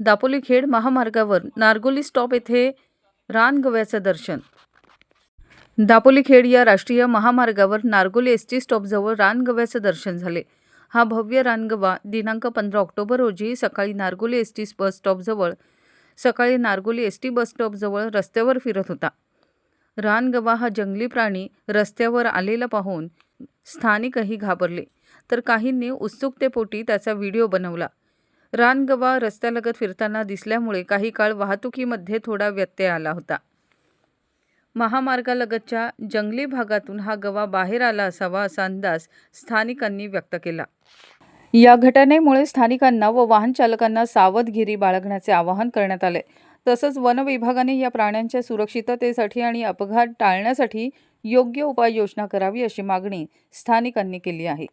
दापोली खेड महामार्गावर नारगोली स्टॉप येथे रानगव्याचं दर्शन. दापोली खेड या राष्ट्रीय महामार्गावर नारगोली एस टी स्टॉपजवळ रानगव्याचं दर्शन झाले. हा भव्य रानगवा दिनांक पंधरा ऑक्टोबर रोजी सकाळी नारगोली एस टी बस स्टॉपजवळ सकाळी नारगोली एस टी बस स्टॉपजवळ रस्त्यावर फिरत होता. रानगवा हा जंगली प्राणी रस्त्यावर आलेला पाहून स्थानिकही घाबरले. तर काहींनी उत्सुकतेपोटी त्याचा व्हिडिओ बनवला. रानगवा रस्त्यालगत फिरताना दिसल्यामुळे काही काळ वाहतुकीमध्ये थोडा व्यत्यय आला होता. महामार्गालगतच्या जंगली भागातून हा गवा बाहेर आला असावा असा अंदाज स्थानिकांनी व्यक्त केला. या घटनेमुळे स्थानिकांना व वाहन चालकांना सावधगिरी बाळगण्याचे आवाहन करण्यात आले. तसंच वन विभागाने या प्राण्यांच्या सुरक्षिततेसाठी आणि अपघात टाळण्यासाठी योग्य उपाययोजना करावी अशी मागणी स्थानिकांनी केली आहे.